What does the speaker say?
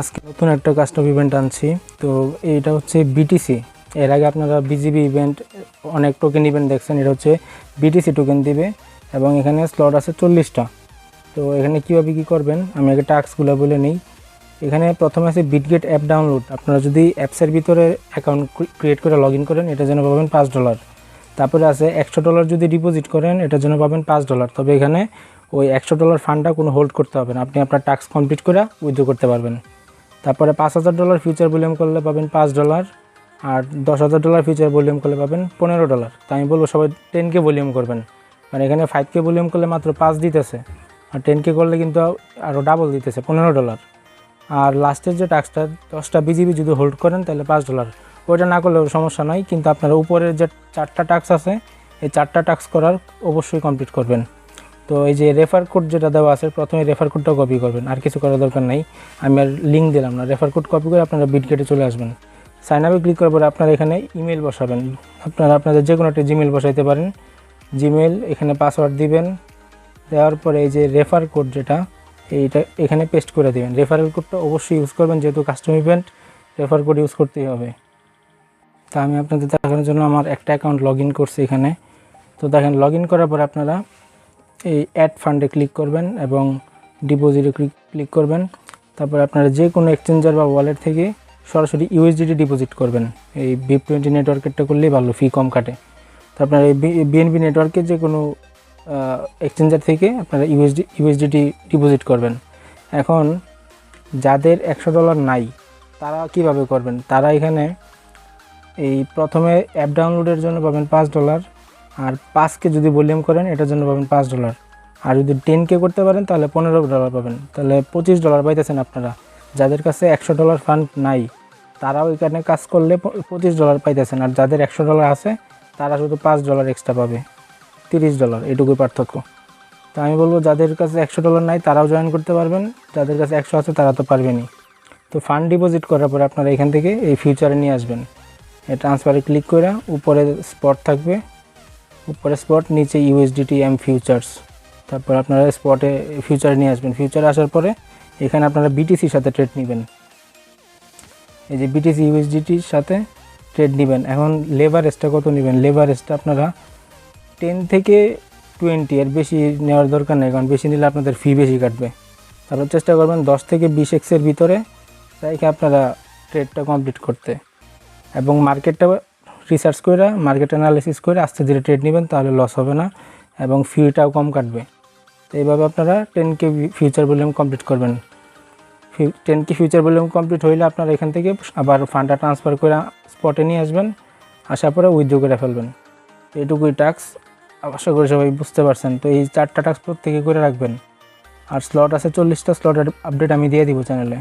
আজকে নতুন একটা কাস্টম ইভেন্ট আনছি। তো এইটা হচ্ছে বিটিসি এর আগে আপনারা বিজিবি ইভেন্ট অনেক টোকেন ইভেন্ট দেখছেন, এটা হচ্ছে বিটিসি টোকেন দিবে এবং এখানে স্লট আছে চল্লিশটা। তো এখানে কীভাবে কী করবেন? আমি আগে টাস্কগুলো বলে নিই। এখানে প্রথমে আছে বিটগেট অ্যাপ ডাউনলোড আপনারা যদি অ্যাপসের ভিতরে অ্যাকাউন্ট ক্রিয়েট করে লগ করেন এটার জন্য পাবেন পাঁচ ডলার তারপরে আছে একশো ডলার যদি ডিপোজিট করেন এটার জন্য পাবেন পাঁচ ডলার তবে এখানে ওই একশো ডলার ফান্ডটা কোনো হোল্ড করতে হবে না। আপনি আপনার টাস্ক কমপ্লিট করে উইথড্র করতে পারবেন। তারপরে পাঁচ হাজার ডলার ফিউচার ভলিউম করলে পাবেন পাঁচ ডলার আর দশ হাজার ডলার ফিউচার ভলিউম করলে পাবেন পনেরো ডলার তো আমি বলব সবাই টেন কে ভলিউম করবেন। মানে এখানে ফাইভ কে ভলিউম করলে মাত্র পাঁচ দিতেছে আর টেন কে করলে কিন্তু আরও ডাবল দিতেছে, পনেরো ডলার আর লাস্টের যে টাস্কটা দশটা বিজিবি যদি হোল্ড করেন তাহলে পাঁচ ডলার ওইটা না করলেও সমস্যা নাই, কিন্তু আপনার উপরের যে চারটা টাস্ক আছে, এই চারটা টাস্ক করার অবশ্যই কমপ্লিট করবেন। তো এই যে রেফার কোড যেটা দেওয়া আছে, প্রথমে রেফার কোডটা কপি করবেন। আর কিছু করার দরকার নাই। আমি আর লিঙ্ক দিলাম না। রেফার কোড কপি করে আপনারা বিটগেটে চলে আসবেন। সাইন আপে ক্লিক করার পরে আপনারা এখানে ইমেল বসাবেন। আপনারা আপনাদের যে কোনো একটা জিমেল বসাইতে পারেন। জিমেল এখানে পাসওয়ার্ড দিবেন। দেওয়ার পরে এই যে রেফার কোড যেটা, এইটা এখানে পেস্ট করে দেবেন। রেফারেল কোডটা অবশ্যই ইউজ করবেন, যেহেতু custom event refer code use করতেই হবে। তা আমি আপনাদের দেখানোর জন্য আমার একটা অ্যাকাউন্ট লগ করছি এখানে। তো দেখেন লগ করার পর আপনারা এই অ্যাড ফান্ডে ক্লিক করবেন এবং ডিপোজিটে ক্লিক করবেন। তারপর আপনারা যে কোনো এক্সচেঞ্জার বা ওয়ালেট থেকে সরাসরি ইউএসডিটি ডিপোজিট করবেন। এই বি টোয়েন্টি নেটওয়ার্কেরটা করলেই ভালো ফি কম কাটে। তো আপনারা এই বিএনবি নেটওয়ার্কের যে কোনো এক্সচেঞ্জার থেকে আপনারা ইউএসডি ইউএসডিটি ডিপোজিট করবেন। এখন যাদের একশো ডলার নাই, তারা কীভাবে করবেন? তারা এখানে এই প্রথমে অ্যাপ ডাউনলোডের জন্য পাবেন পাঁচ ডলার আর পাঁচকে যদি ভলিউম করেন, এটার জন্য পাবেন পাঁচ ডলার। আর যদি টেনকে করতে পারেন, তাহলে পনেরো ডলার পাবেন। তাহলে পঁচিশ ডলার পাইতেছেন আপনারা। যাদের কাছে একশো ডলার ফান্ড নাই, তারাও এখানে কাজ করলে পঁচিশ ডলার পাইতেছেন। আর যাদের একশো ডলার আছে, তারা শুধু পাঁচ ডলার এক্সট্রা পাবে। তিরিশ ডলার, এটুকুই পার্থক্য। তো আমি বলব, যাদের কাছে একশো ডলার নাই, তারাও জয়েন করতে পারবেন। যাদের কাছে একশো আছে, তারা তো পারবেনই। তো ফান্ড ডিপোজিট করার পরে আপনারা এখান থেকে এই ফিউচারে নিয়ে আসবেন। ট্রান্সফারে ক্লিক করে উপরে স্পট থাকবে। উপরে স্পট নিচে ইউএসডিটি এম ফিউচার্স তারপর আপনারা স্পটে ফিউচার নিয়ে আসবেন। ফিউচার আসার পরে এখানে আপনারা বিটিসির সাথে ট্রেড নেবেন। এই যে বিটিসি ইউএসডিটির সাথে ট্রেড নেবেন। এখন লেবারেজটা কত নেবেন? লেবারেজটা আপনারা টেন থেকে টোয়েন্টি এর বেশি নেওয়ার দরকার নেই, কারণ বেশি নিলে আপনাদের ফি বেশি কাটবে। তারপর চেষ্টা করবেন দশ থেকে বিশ এক্সের ভিতরে রেখে আপনারা ট্রেডটা কমপ্লিট করতে। এবং মার্কেটটা রিসার্চ করে মার্কেট অ্যানালিসিস করে আস্তে ধীরে ট্রেড নেবেন, তাহলে লস হবে না এবং ফিটাও কম কাটবে। তো এইভাবে আপনারা ten K future volume complete করবেন। Ten K future volume complete হইলে আপনারা এখান থেকে আবার ফান্ডটা ট্রান্সফার করে স্পটে নিয়ে আসবেন, আসার পরে উইথড্র করে ফেলবেন। এইটুকুই টাস্ক আশা করি সবাই বুঝতে পারছেন। তো এই চারটা টাস্ক প্রত্যেকে করে রাখবেন। আর স্লট আছে চল্লিশটা স্লটের আপডেট আমি দিয়ে দিব চ্যানেলে